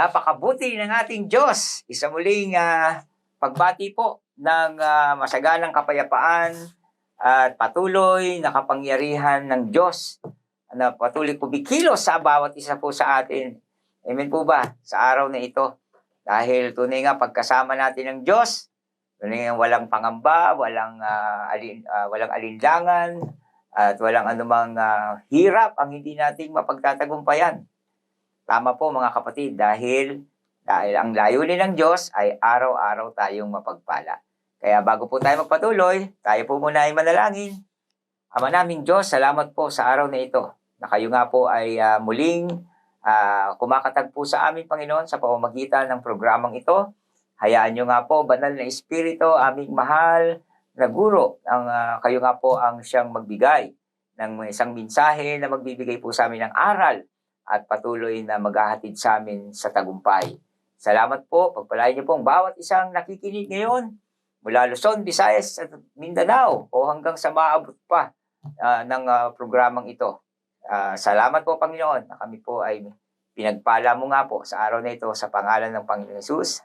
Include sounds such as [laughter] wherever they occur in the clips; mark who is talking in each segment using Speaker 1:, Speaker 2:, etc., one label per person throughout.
Speaker 1: napakabuti ng ating Diyos. Isa muling ah, pagbati po ng ah, masaganang kapayapaan at patuloy na kapangyarihan ng Diyos na patuloy kumikilos sa bawat isa po sa atin. Amen po ba? Sa araw na ito. Dahil tunay nga pagkasama natin ng Diyos, tunay nga walang pangamba, walang, ah, alin, ah, walang alinlangan, at walang anumang ah, hirap ang hindi nating mapagtatagumpayan. Tama po mga kapatid dahil dahil ang layunin ng Diyos ay araw-araw tayong mapagpala. Kaya bago po tayo magpatuloy, tayo po muna ay manalangin. Ama naming Diyos, salamat po sa araw na ito na kayo nga po ay ah, muling ah, kumakatag po sa amin, Panginoon, sa pamamagitan ng programang ito. Hayaan nyo nga po, banal na Espiritu, aming mahal na guro, ang, ah, kayo nga po ang siyang magbigay ng isang mensahe na magbibigay po sa amin ng aral at patuloy na maghahatid sa amin sa tagumpay. Salamat po. Pagpalain niyo po ang bawat isang nakikinig ngayon mula Luzon, Visayas at Mindanao o hanggang sa maabot pa ah, ng ah, programang ito. Ah, salamat po, Panginoon, na kami po ay pinagpala mo nga po sa araw na ito sa pangalan ng Panginoon Jesus.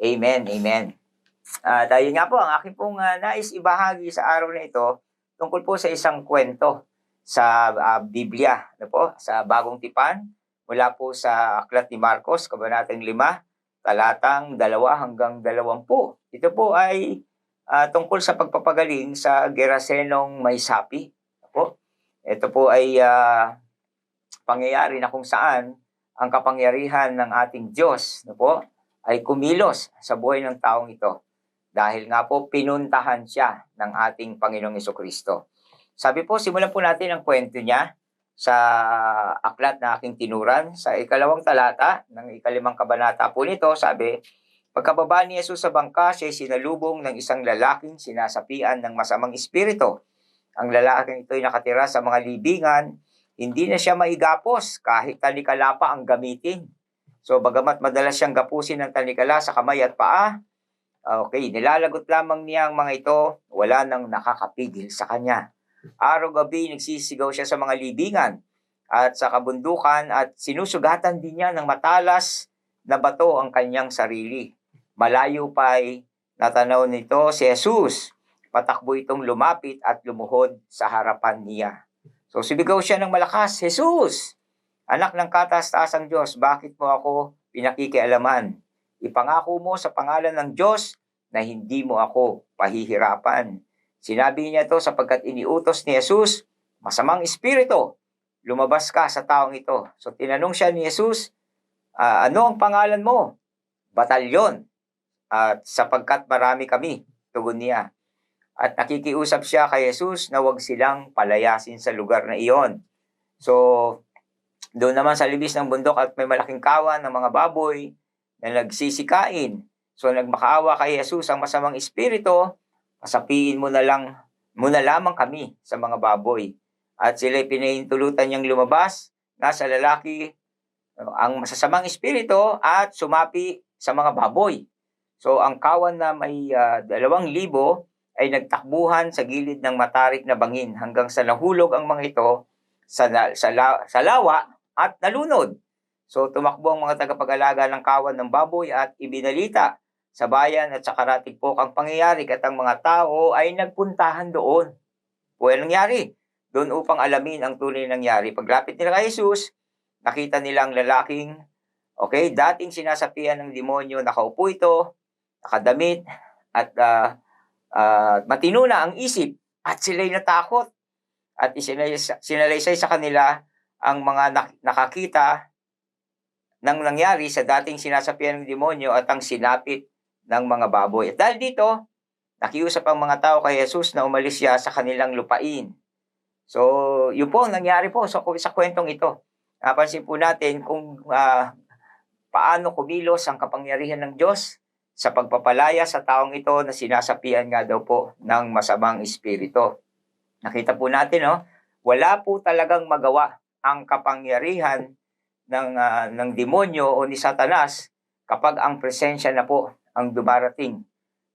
Speaker 1: Amen, amen. Ah, dahil nga po, ang aking pong ah, nais ibahagi sa araw na ito tungkol po sa isang kwento sa ah, Biblia, ano po, sa Bagong Tipan, mula po sa Aklat ni Marcos, Kabanatang 5, talatang 2 hanggang 20. Ito po ay ah, tungkol sa pagpapagaling sa Gerasenong may sapi. Ano po? Ito po ay ah, pangyayari na kung saan ang kapangyarihan ng ating Diyos ano po, ay kumilos sa buhay ng taong ito. Dahil nga po pinuntahan siya ng ating Panginoong Kristo. Sabi po, simulan po natin ang kwento niya sa aklat na aking tinuran. Sa ikalawang talata ng ikalimang kabanata po nito, sabi, Pagkababa ni Jesus sa bangka, siya sinalubong ng isang lalaking sinasapian ng masamang espiritu. Ang lalaking ito ay nakatira sa mga libingan, hindi na siya maigapos kahit talikala pa ang gamitin. So bagamat madalas siyang gapusin ng talikala sa kamay at paa, okay, nilalagot lamang niya ang mga ito, wala nang nakakapigil sa kanya. Araw-gabi nagsisigaw siya sa mga libingan at sa kabundukan at sinusugatan din niya ng matalas na bato ang kanyang sarili. Malayo pa ay natanaw nito si Jesus. Patakbo itong lumapit at lumuhod sa harapan niya. So sumigaw siya ng malakas, Jesus! Anak ng kataas-taasang Diyos, bakit mo ako pinakikialaman? Ipangako mo sa pangalan ng Diyos na hindi mo ako pahihirapan. Sinabi niya to sapagkat iniutos ni Jesus, masamang espiritu, lumabas ka sa taong ito. So tinanong siya ni Jesus, "Ah, ano ang pangalan mo? Batalyon. At sapagkat marami kami, tugon niya. At nakikiusap siya kay Jesus na huwag silang palayasin sa lugar na iyon. So, doon naman sa libis ng bundok at may malaking kawan ng mga baboy na nagsisikain. So, nagmakaawa kay Jesus ang masamang espiritu, pasapiin mo na lang, mo na lamang kami sa mga baboy. At sila'y pinahintulutan niyang lumabas na sa lalaki ang masasamang espiritu at sumapi sa mga baboy. So, ang kawan na may ah, dalawang libo ay nagtakbuhan sa gilid ng matarik na bangin hanggang sa nahulog ang mga ito sa, sa, la- sa lawa at nalunod. So tumakbo ang mga tagapag-alaga ng kawan ng baboy at ibinalita sa bayan at sa karatig po ang pangyayari at ang mga tao ay nagpuntahan doon. Anong nangyari? Doon upang alamin ang tunay na nangyari. Paglapit nila kay Jesus, nakita nila ang lalaking, okay, dating sinasapian ng demonyo, nakaupo ito, nakadamit, at ah, ah, matino na ang isip at sila'y natakot at sinalaysay sa kanila ang mga nak- nakakita ng nangyari sa dating sinasapian ng demonyo at ang sinapit ng mga baboy. At dahil dito, nakiusap ang mga tao kay Jesus na umalis siya sa kanilang lupain. So, yun po ang nangyari po sa, sa kwentong ito. Napansin po natin kung ah, paano kumilos ang kapangyarihan ng Diyos sa pagpapalaya sa taong ito na sinasapian nga daw po ng masamang espiritu. Nakita po natin, no? wala po talagang magawa ang kapangyarihan ng, ah, ng demonyo o ni Satanas kapag ang presensya na po ang dumarating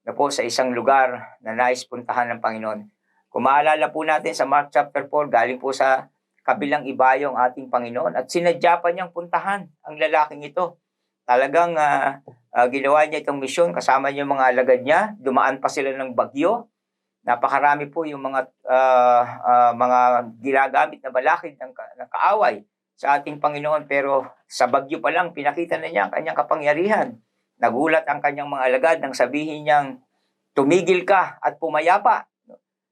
Speaker 1: na po sa isang lugar na nais puntahan ng Panginoon. Kung maalala po natin sa Mark chapter 4, galing po sa kabilang ibayong ating Panginoon at sinadya pa niyang puntahan ang lalaking ito. talagang ah, ah, ginawa niya itong misyon kasama niya yung mga alagad niya. Dumaan pa sila ng bagyo. Napakarami po yung mga ah, ah, mga ginagamit na balakid ng, ng kaaway sa ating Panginoon pero sa bagyo pa lang pinakita na niya ang kanyang kapangyarihan. Nagulat ang kanyang mga alagad nang sabihin niyang tumigil ka at pumayapa.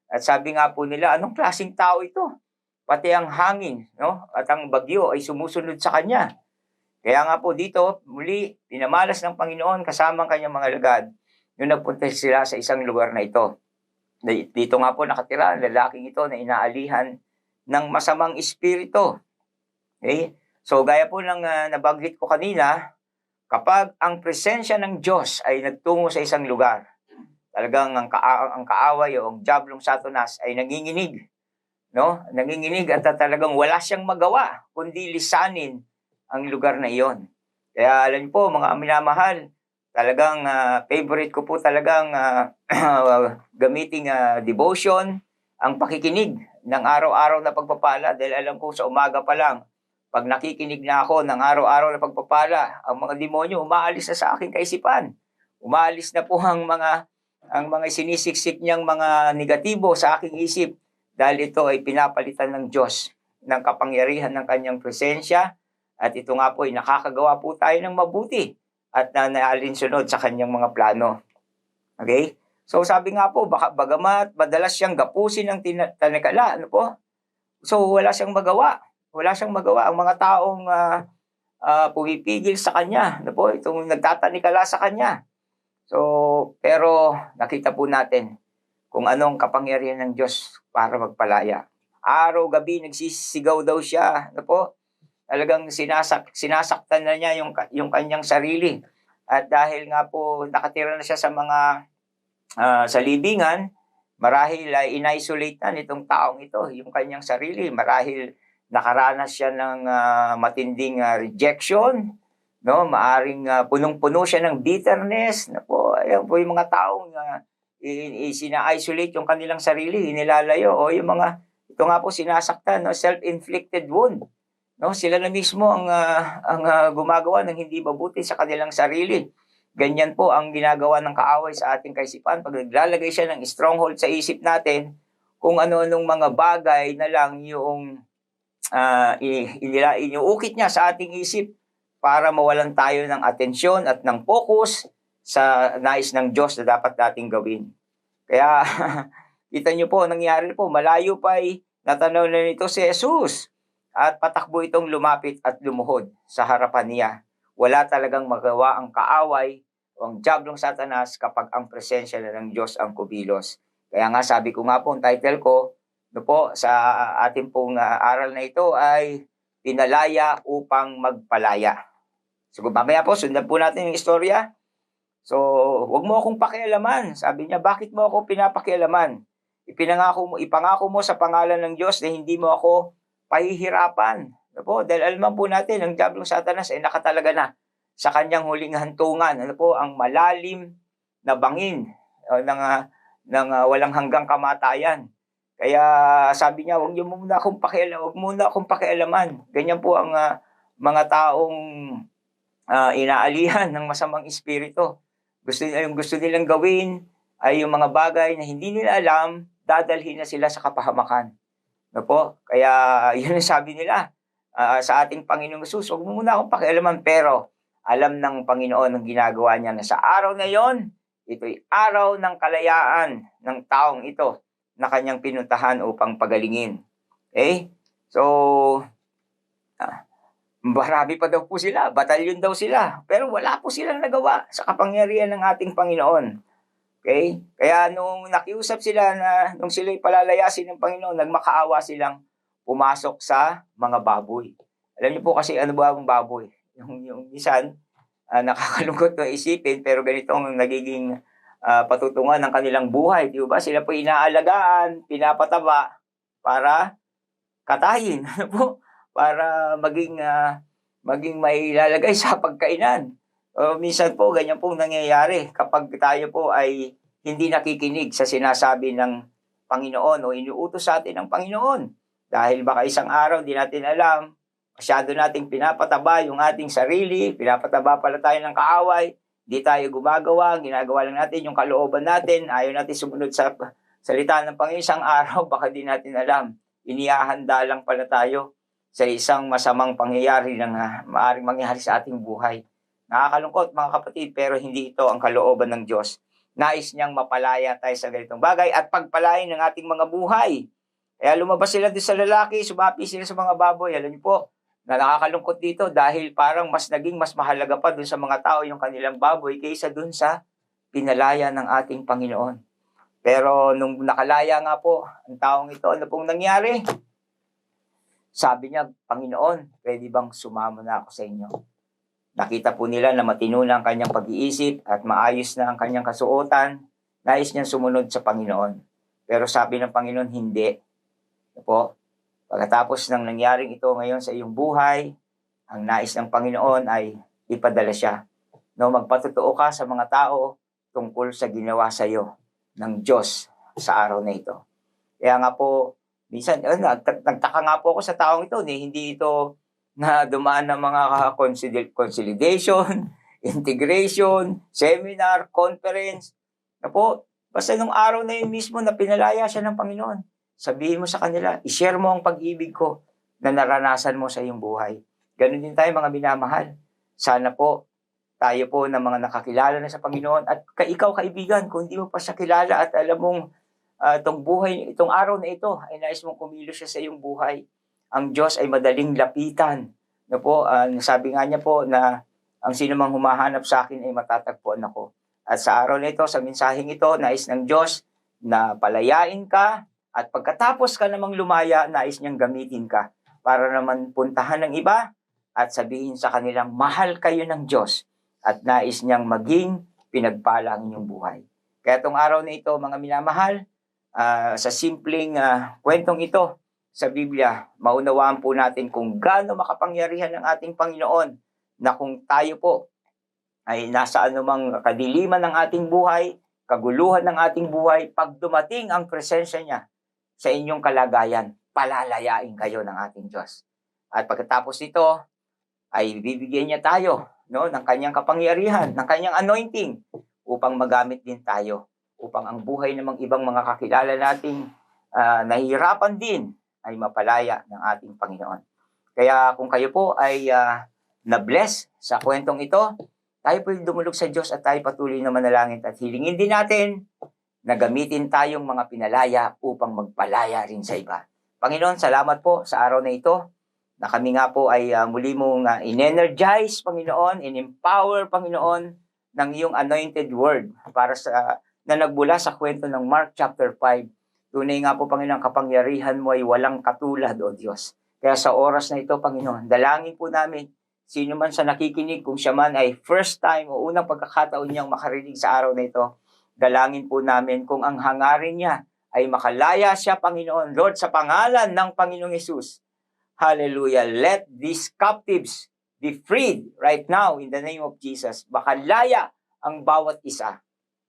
Speaker 1: At sabi nga po nila, anong klaseng tao ito? Pati ang hangin no? at ang bagyo ay sumusunod sa kanya. Kaya nga po dito, muli, pinamalas ng Panginoon kasama ang kanyang mga alagad nung nagpunta sila sa isang lugar na ito. Di- Dito nga po nakatira ang lalaking ito na inaalihan ng masamang espiritu. Okay? So gaya po ng ah, nabanggit ko kanina, kapag ang presensya ng Diyos ay nagtungo sa isang lugar, talagang ang, kaa- ang kaaway o ang jablong satanas ay nanginginig. No? Nanginginig at talagang wala siyang magawa kundi lisanin ang lugar na iyon. Kaya alam niyo po mga minamahal, talagang ah, favorite ko po talagang ah, [clears throat] gamiting ah, devotion, ang pakikinig ng araw-araw na pagpapala dahil alam ko sa umaga pa lang, pag nakikinig na ako ng araw-araw na pagpapala, ang mga demonyo umaalis na sa aking kaisipan. Umaalis na po [laughs] ang mga ang mga sinisiksik niyang mga negatibo sa aking isip dahil ito ay pinapalitan ng Diyos ng kapangyarihan ng kanyang presensya at ito nga po ay nakakagawa po tayo ng mabuti at na naalinsunod sa kanyang mga plano. Okay? So sabi nga po, baka bagamat madalas siyang gapusin ng tanikala, ano po? So wala siyang magawa. Wala siyang magawa. Ang mga taong ah, ah, pumipigil sa kanya, ano po? Itong nagtatanikala sa kanya. So, pero nakita po natin kung anong kapangyarihan ng Diyos para magpalaya. Araw-gabi nagsisigaw daw siya, ano po? Talagang sinasak sinasaktan na niya yung yung kanyang sarili. At dahil nga po nakatira na siya sa mga ah, sa libingan, marahil ay in-isolate na nitong taong ito, yung kanyang sarili. Marahil nakaranas siya ng ah, matinding ah, rejection, no? Maaring ah, punong-puno siya ng bitterness, na po, ayan po yung mga taong uh, sina-isolate yung kanilang sarili, inilalayo, o yung mga, ito nga po sinasaktan, no? self-inflicted wound. No, sila na mismo ang ah, ang ah, gumagawa ng hindi mabuti sa kanilang sarili. Ganyan po ang ginagawa ng kaaway sa ating kaisipan. Pag naglalagay siya ng stronghold sa isip natin, kung ano-anong mga bagay na lang yung uh, inila, inuukit niya sa ating isip para mawalan tayo ng atensyon at ng focus sa nais ng Diyos na dapat nating gawin. Kaya, [laughs] kita niyo po, nangyari po, malayo pa ay natanaw na nito si Jesus at patakbo itong lumapit at lumuhod sa harapan niya. Wala talagang magawa ang kaaway o ang jablong satanas kapag ang presensya na ng Diyos ang kubilos. Kaya nga sabi ko nga po, ang title ko, no po, sa ating pong ah, aral na ito ay pinalaya upang magpalaya. So mamaya po, sundan po natin yung istorya. So, wag mo akong pakialaman. Sabi niya, bakit mo ako pinapakialaman? Ipinangako mo, ipangako mo sa pangalan ng Diyos na hindi mo ako pahihirapan. Ano po? Dahil alam po natin, ang Diablong Satanas ay nakatalaga na sa kanyang huling hantungan. Ano po? Ang malalim na bangin o, ng, ah, ng ah, walang hanggang kamatayan. Kaya sabi niya, huwag niyo muna akong pakialam, huwag muna akong pakialaman. Ganyan po ang ah, mga taong ah, inaalihan ng masamang espiritu. Gusto yung gusto nilang gawin ay yung mga bagay na hindi nila alam, dadalhin na sila sa kapahamakan. No po? Kaya [laughs] yun ang sabi nila ah, sa ating Panginoong Jesus, huwag muna akong pakialaman, pero alam ng Panginoon ang ginagawa niya na sa araw na yon, ito'y araw ng kalayaan ng taong ito na kanyang pinuntahan upang pagalingin. Okay? So, ah, marami pa daw po sila, batalyon daw sila, pero wala po silang nagawa sa kapangyarihan ng ating Panginoon. Okay? Kaya nung nakiusap sila na nung sila'y palalayasin ng Panginoon, nagmakaawa silang pumasok sa mga baboy. Alam niyo po kasi ano ba ang baboy? Yung, yung minsan, ah, nakakalungkot na isipin, pero ganito ang nagiging ah, patutungan ng kanilang buhay. Di ba? Sila po inaalagaan, pinapataba para katayin. [laughs] Ano po? Para maging, ah, maging may lalagay sa pagkainan. O minsan po, ganyan pong nangyayari kapag tayo po ay hindi nakikinig sa sinasabi ng Panginoon o inuutos sa atin ng Panginoon. Dahil baka isang araw di natin alam, Masyado nating pinapataba yung ating sarili, pinapataba pala tayo ng kaaway, di tayo gumagawa, ginagawa lang natin yung kalooban natin, ayaw natin sumunod sa salita ng Panginoon isang araw, [laughs] baka di natin alam. Inihahanda lang pala tayo sa isang masamang pangyayari na maaaring mangyari sa ating buhay. Nakakalungkot mga kapatid, pero hindi ito ang kalooban ng Diyos. Nais niyang mapalaya tayo sa ganitong bagay at pagpalain ng ating mga buhay. Kaya lumabas sila doon sa lalaki, sumapi sila sa mga baboy. Alam niyo po, na nakakalungkot dito dahil parang mas naging mas mahalaga pa doon sa mga tao yung kanilang baboy kaysa doon sa pinalaya ng ating Panginoon. Pero nung nakalaya nga po ang taong ito, ano pong nangyari? Sabi niya, Panginoon, pwede bang sumama na ako sa inyo? Nakita po nila na matino na ang kanyang pag-iisip at maayos na ang kanyang kasuotan. Nais niyang sumunod sa Panginoon. Pero sabi ng Panginoon, hindi. Po? Pagkatapos ng nangyaring ito ngayon sa iyong buhay, ang nais ng Panginoon ay ipadala siya. No, magpatotoo ka sa mga tao tungkol sa ginawa sa iyo ng Diyos sa araw na ito. Kaya nga po, minsan, eh, nag- nagtaka nga po ako sa taong ito, eh, hindi ito na dumaan ng mga consolid- consolidation, [laughs] integration, seminar, conference. Na po, basta nung araw na yun mismo na pinalaya siya ng Panginoon. Sabihin mo sa kanila, i-share mo ang pag-ibig ko na naranasan mo sa iyong buhay. Ganon din tayo mga minamahal. Sana po, tayo po ng mga nakakilala na sa Panginoon at ka, ikaw kaibigan, kung hindi mo pa siya kilala at alam mong ah, itong buhay, itong araw na ito ay nais mong kumilos siya sa iyong buhay. Ang Diyos ay madaling lapitan. No po, ah, sabi nga niya po na ang sino mang humahanap sa akin ay matatagpuan ako. At sa araw na ito, sa mensaheng ito, nais ng Diyos na palayain ka at pagkatapos ka namang lumaya, nais niyang gamitin ka para naman puntahan ng iba at sabihin sa kanilang mahal kayo ng Diyos at nais niyang maging pinagpala ang inyong buhay. Kaya itong araw na ito, mga minamahal, ah, sa simpleng ah, kwentong ito sa Biblia, maunawaan po natin kung gaano makapangyarihan ng ating Panginoon na kung tayo po ay nasa anumang kadiliman ng ating buhay, kaguluhan ng ating buhay, pag dumating ang presensya niya sa inyong kalagayan, palalayain kayo ng ating Diyos. At pagkatapos nito, ay bibigyan niya tayo no, ng kanyang kapangyarihan, ng kanyang anointing upang magamit din tayo, upang ang buhay ng mga ibang mga kakilala nating ah, nahihirapan din ay mapalaya ng ating Panginoon. Kaya kung kayo po ay ah, na-bless sa kwentong ito, tayo po dumulog sa Diyos at tayo patuloy na manalangin at hilingin din natin na gamitin tayong mga pinalaya upang magpalaya rin sa iba. Panginoon, salamat po sa araw na ito na kami nga po ay ah, muli mong uh, in-energize, Panginoon, in-empower, Panginoon, ng iyong anointed word para sa na nagbula sa kwento ng Mark chapter 5. Tunay nga po, Panginoon, kapangyarihan mo ay walang katulad, O Diyos. Kaya sa oras na ito, Panginoon, dalangin po namin sino man sa nakikinig, kung siya man ay first time o unang pagkakataon niyang makarinig sa araw na ito, dalangin po namin kung ang hangarin niya ay makalaya siya, Panginoon. Lord, sa pangalan ng Panginoong Yesus, Hallelujah. Let these captives be freed right now in the name of Jesus. Makalaya ang bawat isa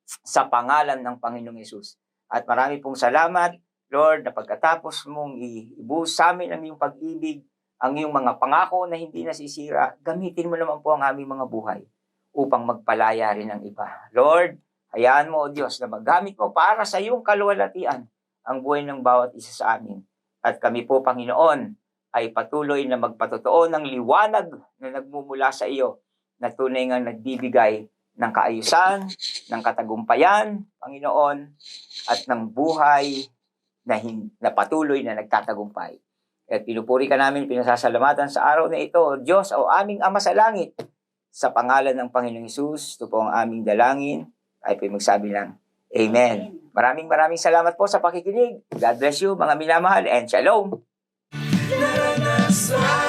Speaker 1: sa pangalan ng Panginoong Yesus. At marami pong salamat, Lord, na pagkatapos mong ibuhos sa amin ang iyong pag-ibig, ang iyong mga pangako na hindi nasisira, gamitin mo naman po ang aming mga buhay upang magpalaya rin ng iba. Lord, hayaan mo, O Diyos, na magamit mo para sa iyong kaluwalhatian ang buhay ng bawat isa sa amin. At kami po, Panginoon, ay patuloy na magpatotoo ng liwanag na nagmumula sa iyo na tunay nga nagbibigay ng kaayusan, ng katagumpayan, Panginoon, at ng buhay na, hin- na patuloy na nagtatagumpay. At pinupuri ka namin, pinasasalamatan sa araw na ito, Diyos o aming Ama sa Langit, sa pangalan ng Panginoong Isus, ito po ang aming dalangin, ay po magsabi lang, Amen. Maraming maraming salamat po sa pakikinig. God bless you, mga minamahal, and Shalom!
Speaker 2: Naranasan